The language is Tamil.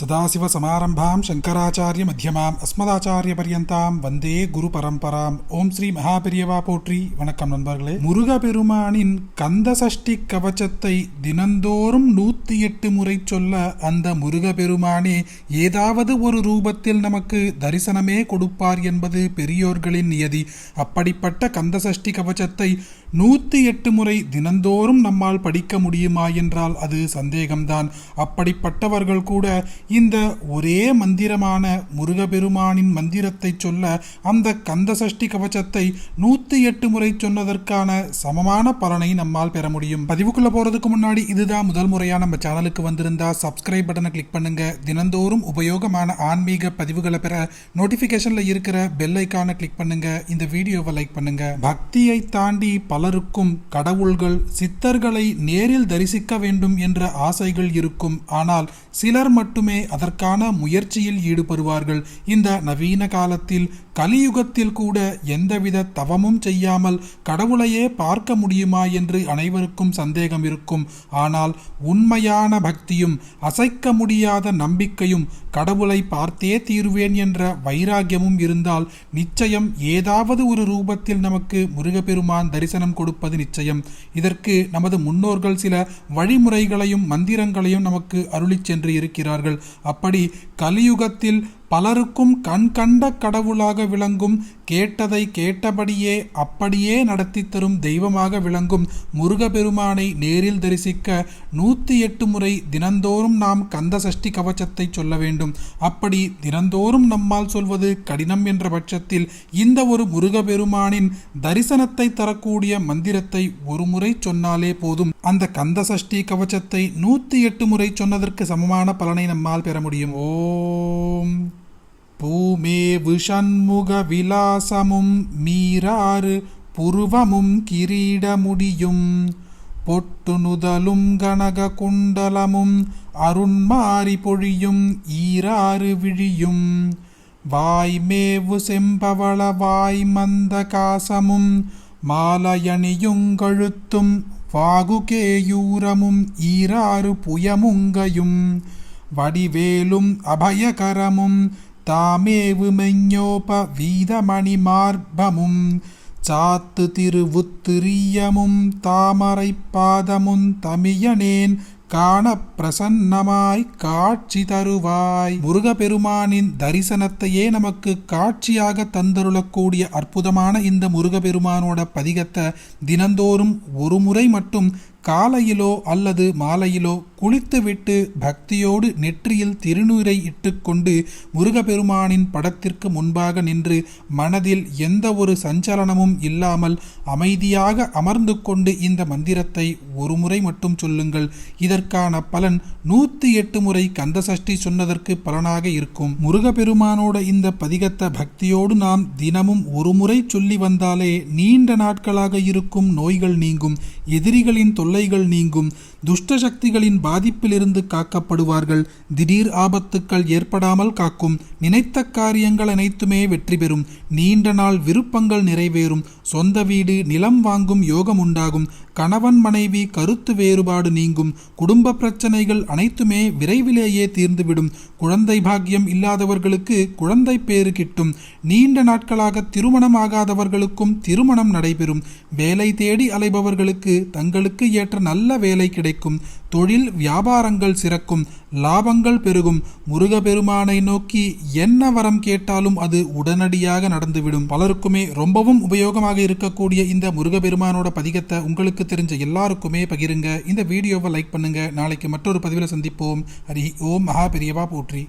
சதாசிவசமாரம்பாம் சங்கராச்சாரிய மத்தியமாம் அஸ்மதாச்சாரிய பரியந்தாம் வந்தே குரு பரம்பராம் ஓம் ஸ்ரீ மகாபெரியவா போற்றி வணக்கம் நண்பர்களே முருகபெருமானின் கந்த சஷ்டி கவச்சத்தை தினந்தோறும் நூத்தி எட்டு முறை சொல்ல அந்த முருகபெருமானே ஏதாவது ஒரு ரூபத்தில் நமக்கு தரிசனமே கொடுப்பார் என்பது பெரியோர்களின் நியதி. அப்படிப்பட்ட கந்த சஷ்டி கவச்சத்தை நூற்றி எட்டு முறை தினந்தோறும் நம்மால் படிக்க முடியுமா என்றால் அது சந்தேகம்தான். அப்படிப்பட்டவர்கள் கூட இந்த ஒரே மந்திரமான முருகபெருமானின் மந்திரத்தை சொல்ல அந்த கந்த சஷ்டி கவச்சத்தை நூற்றி எட்டு முறை சொன்னதற்கான சமமான பலனை நம்மால் பெற முடியும். பதிவுக்குள்ள போறதுக்கு முன்னாடி இதுதான் முதல் முறையாக நம்ம சேனலுக்கு வந்திருந்தா சப்ஸ்கிரைப் பட்டனை கிளிக் பண்ணுங்க. தினந்தோறும் உபயோகமான ஆன்மீக பதிவுகளை பெற நோட்டிபிகேஷன்ல இருக்கிற பெல் ஐக்கானை கிளிக் பண்ணுங்க. இந்த வீடியோவை லைக் பண்ணுங்க. பக்தியை தாண்டி பல பலருக்கும் கடவுள்கள் சித்தர்களை நேரில் தரிசிக்க வேண்டும் என்ற ஆசைகள் இருக்கும். ஆனால் சிலர் மட்டுமே அதற்கான முயற்சியில் ஈடுபடுவார்கள். இந்த நவீன காலத்தில் கலியுகத்தில் கூட எந்தவித தவமும் செய்யாமல் கடவுளையே பார்க்க முடியுமா என்று அனைவருக்கும் சந்தேகம் இருக்கும். ஆனால் உண்மையான பக்தியும் அசைக்க முடியாத நம்பிக்கையும் கடவுளை பார்த்தே தீருவேன் என்ற வைராகியமும் இருந்தால் நிச்சயம் ஏதாவது ஒரு ரூபத்தில் நமக்கு முருகப்பெருமான் தரிசனம் கொடுப்பது நிச்சயம். இதற்கு நமது முன்னோர்கள் சில வழிமுறைகளையும் மந்திரங்களையும் நமக்கு அருளிச் சென்று இருக்கிறார்கள். அப்படி கலியுகத்தில் பலருக்கும் கண் கண்ட கடவுளாக விளங்கும் கேட்டதை கேட்டபடியே அப்படியே நடத்தி தரும் தெய்வமாக விளங்கும் முருகபெருமானை நேரில் தரிசிக்க நூற்றி எட்டு முறை தினந்தோறும் நாம் கந்த சஷ்டி கவச்சத்தை சொல்ல வேண்டும். அப்படி தினந்தோறும் நம்மால் சொல்வது கடினம் என்ற பட்சத்தில் இந்த ஒரு முருகபெருமானின் தரிசனத்தை தரக்கூடிய மந்திரத்தை ஒரு முறை சொன்னாலே போதும். அந்த கந்த சஷ்டி கவச்சத்தை நூற்றி எட்டு முறை சொன்னதற்கு சமமான பலனை நம்மால் பெற முடியும். ஓம். பூமேவு சண்முக விலாசமும் மீறாறு புருவமும் கிரீடமுடியும். பொட்டு நுதலும் கனக குண்டலமும் அருண்மாரி பொழியும் ஈராறு விழியும். வாய்மேவு செம்பவள வாய் மந்த காசமும் மாலையணியுங்கழுத்தும் வாகுகேயூரமும் ஈராறு புயமுங்கையும். வடிவேலும் அபயகரமும் தாமேவு சாத்து திருவுத்திரியமும் தாமரை பாதமும் தமியனேன் காண பிரசன்னமாய் காட்சி தருவாய். முருகபெருமானின் தரிசனத்தையே நமக்கு காட்சியாக தந்தருளக்கூடிய அற்புதமான இந்த முருகபெருமானோட பதிகத்தை தினந்தோறும் ஒரு முறை மட்டும் காலையிலோ அல்லது மாலையிலோ குளித்துவிட்டு பக்தியோடு நெற்றியில் திருநீரை இட்டுக்கொண்டு முருகப்பெருமானின் படத்திற்கு முன்பாக நின்று மனதில் எந்த ஒரு சஞ்சலனமும் இல்லாமல் அமைதியாக அமர்ந்து கொண்டு இந்த மந்திரத்தை ஒரு முறை மட்டும் சொல்லுங்கள். இதற்கான பலன் நூற்றி எட்டு முறை கந்தசஷ்டி சொன்னதற்கு பலனாக இருக்கும். முருகப்பெருமானோட இந்த பதிகத்தை பக்தியோடு நாம் தினமும் ஒரு முறை சொல்லி வந்தாலே நீண்ட நாட்களாக இருக்கும் நோய்கள் நீங்கும். எதிரிகளின் தொல்லைகள் நீங்கும் துஷ்ட சக்திகளின் பாதிப்பிலிருந்து காக்கப்படுவார்கள். திடீர் ஆபத்துக்கள் ஏற்படாமல் காக்கும். நினைத்த காரியங்கள் அனைத்துமே வெற்றி பெறும். நீண்ட நாள் விருப்பங்கள் நிறைவேறும். சொந்த வீடு நிலம் வாங்கும் யோகம் உண்டாகும். கணவன் மனைவி கருத்து வேறுபாடு நீங்கும் குடும்ப பிரச்சனைகள் அனைத்துமே விரைவிலேயே தீர்ந்துவிடும். குழந்தை பாக்கியம் இல்லாதவர்களுக்கு குழந்தை பேறு கிட்டும். நீண்ட நாட்களாக திருமணம் ஆகாதவர்களுக்கும் திருமணம் நடைபெறும். வேலை தேடி அலைபவர்களுக்கு தங்களுக்கு ஏற்ற நல்ல வேலை கிடைக்கும். தொழில் வியாபாரங்கள் சிறக்கும். லாபங்கள் பெருகும். முருகபெருமானை நோக்கி என்ன வரம் கேட்டாலும் அது உடனடியாக நடந்துவிடும். பலருக்குமே ரொம்பவும் உபயோகமாக இருக்கக்கூடிய இந்த முருகபெருமானோட பதிகத்தை உங்களுக்கு தெரிஞ்ச எல்லாருக்குமே பகிருங்க. இந்த வீடியோவை லைக் பண்ணுங்க. நாளைக்கு மற்றொரு பதிவில் சந்திப்போம். ஹரி ஓம். மகா பெரியவா போற்றி.